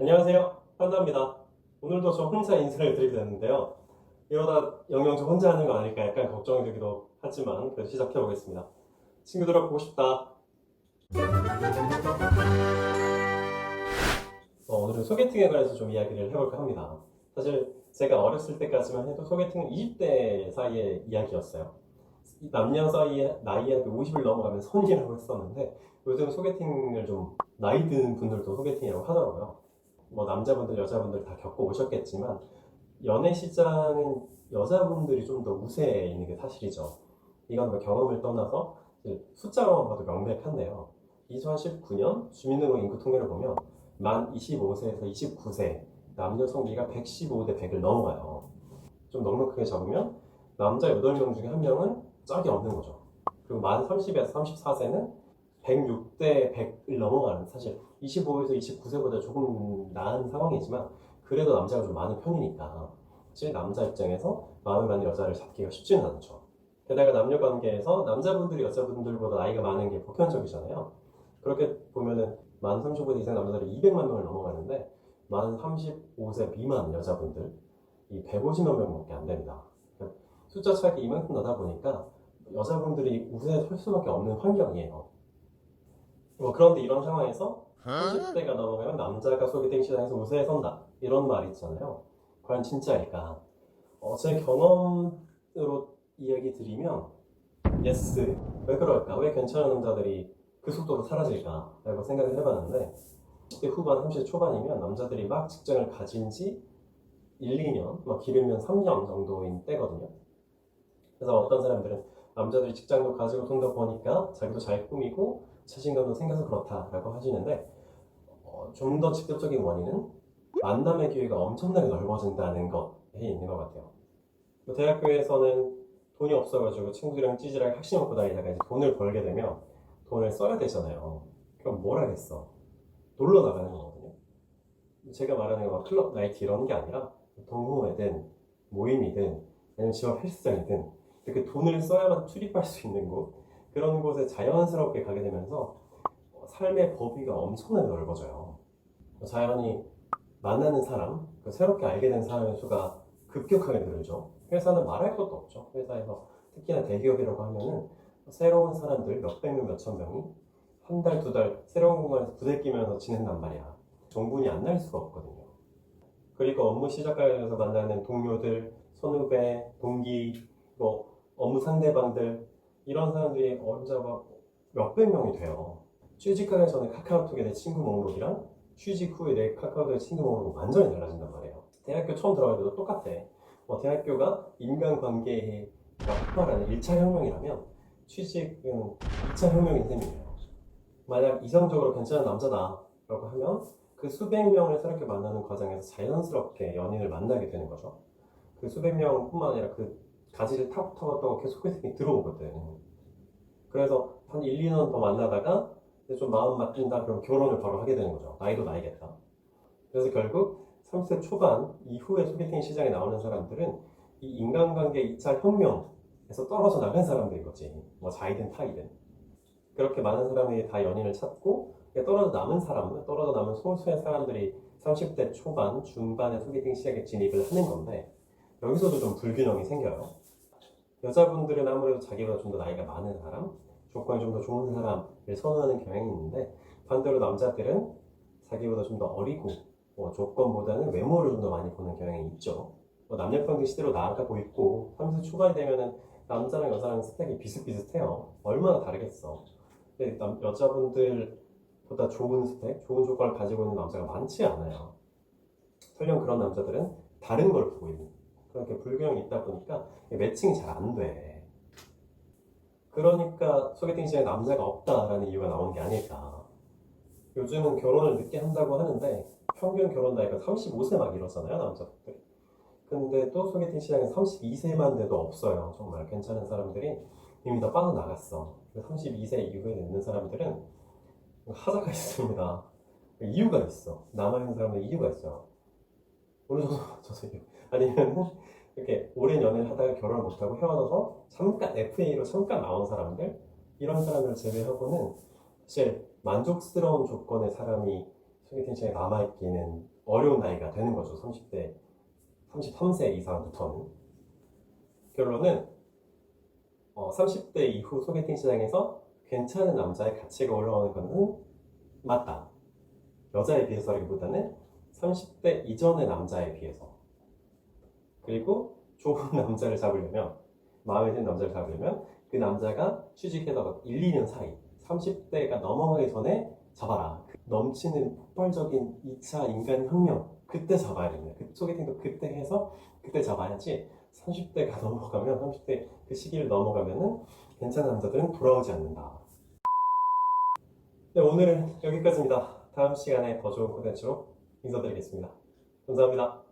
안녕하세요. 환자입니다. 오늘도 저 혼자 인사를 드리게 됐는데요. 이러다 영영 저 혼자 하는 거 아닐까 약간 걱정이 되기도 하지만 그래도 시작해 보겠습니다. 친구들아 보고 싶다. 어, 오늘은 소개팅에 관해서 좀 이야기를 해볼까 합니다. 사실 제가 어렸을 때까지만 해도 소개팅은 20대 사이의 이야기였어요. 이 남녀 사이의 나이에 50을 넘어가면 선이라고 했었는데 요즘 소개팅을 좀 나이 드는 분들도 소개팅이라고 하더라고요. 뭐 남자분들 여자분들 다 겪어 오셨겠지만 연애 시장은 여자분들이 좀 더 우세해 있는 게 사실이죠. 이건 뭐 경험을 떠나서 숫자로만 봐도 명백한데요. 2019년 주민등록 인구 통계를 보면 만 25세에서 29세 남녀 성비가 115대 100을 넘어가요. 좀 넉넉하게 잡으면 남자 8명 중에 한 명은 짝이 없는 거죠. 그리고 만 30에서 34세는 106대 100을 넘어가는 사실 25에서 29세보다 조금 나은 상황이지만 그래도 남자가 좀 많은 편이니까 사실 남자 입장에서 마음에 맞는 여자를 잡기가 쉽지는 않죠. 게다가 남녀 관계에서 남자분들이 여자분들보다 나이가 많은 게 보편적이잖아요. 그렇게 보면은 만 35세 이상 남자들이 200만 명을 넘어가는데 만 35세 미만 여자분들 이 150만 명밖에 안 됩니다. 숫자 차이가 이만큼 나다 보니까 여자분들이 우세에 설 수밖에 없는 환경이에요. 뭐 그런데 이런 상황에서 30대가 넘어가면 남자가 소개팅 시장에서 우세에 선다 이런 말이 있잖아요. 과연 진짜일까? 어, 제 경험으로 이야기 드리면 예스 왜 그럴까? 왜 괜찮은 남자들이 그 속도로 사라질까? 라고 생각을 해봤는데 10대 후반 30대 초반이면 남자들이 막 직장을 가진 지 1, 2년, 막 길으면 3년 정도인 때거든요. 그래서 어떤 사람들은 남자들이 직장도 가지고 돈도 버니까 자기도 잘 꾸미고 자신감도 생겨서 그렇다라고 하시는데 어, 좀 더 직접적인 원인은 만남의 기회가 엄청나게 넓어진다는 것에 있는 것 같아요. 뭐 대학교에서는 돈이 없어가지고 친구들이랑 찌질하게 학식 먹고 다니다가 이제 돈을 벌게 되면 돈을 써야 되잖아요. 그럼 뭘 하겠어? 놀러 나가는 거거든요. 제가 말하는 건 클럽 나이트 이런 게 아니라 동호회든 모임이든 아니면 집앞 헬스장이든 이렇게 돈을 써야만 출입할 수 있는 곳 그런 곳에 자연스럽게 가게 되면서 삶의 범위가 엄청나게 넓어져요. 자연히 만나는 사람, 그 새롭게 알게 된 사람의 수가 급격하게 늘죠. 회사는 말할 것도 없죠. 회사에서 특히나 대기업이라고 하면은 새로운 사람들 몇백 명, 몇천 명이 한 달, 두 달 새로운 공간에서 부대끼면서 지낸단 말이야. 정분이 안 날 수가 없거든요. 그리고 업무 시작하면서 만나는 동료들, 선후배, 동기, 뭐 업무 상대방들 이런 사람들이 언제가 몇백 명이 돼요. 취직하기 전에 카카오톡에 내 친구 목록이랑 취직 후에 내 카카오톡의 친구 목록은 완전히 달라진단 말이에요. 대학교 처음 들어갈 때도 똑같아. 뭐 대학교가 인간관계가 폭발하는 1차 혁명이라면 취직은 2차 혁명인 셈이에요. 만약 이성적으로 괜찮은 남자다 라고 하면 그 수백 명을 새롭게 만나는 과정에서 자연스럽게 연인을 만나게 되는 거죠. 그 수백 명뿐만 아니라 그 타고 타고 타고 계속 소개팅이 들어오거든. 그래서 한 1, 2년 더 만나다가 좀 마음 맞춘다 그럼 결혼을 바로 하게 되는 거죠. 나이도 나이겠다. 그래서 결국 30대 초반 이후에 소개팅 시장에 나오는 사람들은 이 인간관계 2차 혁명에서 떨어져 나간 사람들인 거지. 뭐 자이든 타이든. 그렇게 많은 사람들이 다 연인을 찾고 떨어져 남은 사람, 떨어져 남은 소수의 사람들이 30대 초반, 중반에 소개팅 시장에 진입을 하는 건데 여기서도 좀 불균형이 생겨요. 여자분들은 아무래도 자기보다 좀 더 나이가 많은 사람, 조건이 좀 더 좋은 사람을 선호하는 경향이 있는데 반대로 남자들은 자기보다 좀 더 어리고 뭐 조건보다는 외모를 좀 더 많이 보는 경향이 있죠. 뭐 남녀평등 시대로 나아가고 있고 30대 초반이 되면은 남자랑 여자랑 스펙이 비슷비슷해요. 얼마나 다르겠어. 근데 남, 여자분들보다 좋은 스펙, 좋은 조건을 가지고 있는 남자가 많지 않아요. 설령 그런 남자들은 다른 걸 보고 있는 그렇게 불균형이 있다 보니까 매칭이 잘 안 돼. 그러니까 소개팅 시장에 남자가 없다라는 이유가 나오는 게 아닐까. 요즘은 결혼을 늦게 한다고 하는데 평균 결혼 나이가 35세 막 이러잖아요 남자들이. 근데 또 소개팅 시장에 32세만 돼도 없어요. 정말 괜찮은 사람들이 이미 다 빠져나갔어. 32세 이후에 있는 사람들은 하자가 있습니다. 이유가 있어. 남아있는 사람은 이유가 있어요. 저도 이유. 아니면 이렇게 오랜 연애를 하다가 결혼을 못하고 헤어져서 잠깐 FA로 잠깐 나온 사람들 이런 사람들 제외하고는 사실 만족스러운 조건의 사람이 소개팅 시장에 남아있기는 어려운 나이가 되는 거죠. 30대, 33세 이상부터는. 결론은 어, 30대 이후 소개팅 시장에서 괜찮은 남자의 가치가 올라오는 것은 맞다. 여자에 비해서라기보다는 30대 이전의 남자에 비해서. 그리고 좋은 남자를 잡으려면, 마음에 드는 남자를 잡으려면 그 남자가 취직해서 1, 2년 사이, 30대가 넘어가기 전에 잡아라. 그 넘치는 폭발적인 2차 인간혁명, 그때 잡아야 됩니다. 그 소개팅도 그때 해서 그때 잡아야지 30대가 넘어가면, 30대 그 시기를 넘어가면은 괜찮은 남자들은 돌아오지 않는다. 네, 오늘은 여기까지입니다. 다음 시간에 더 좋은 콘텐츠로 인사드리겠습니다. 감사합니다.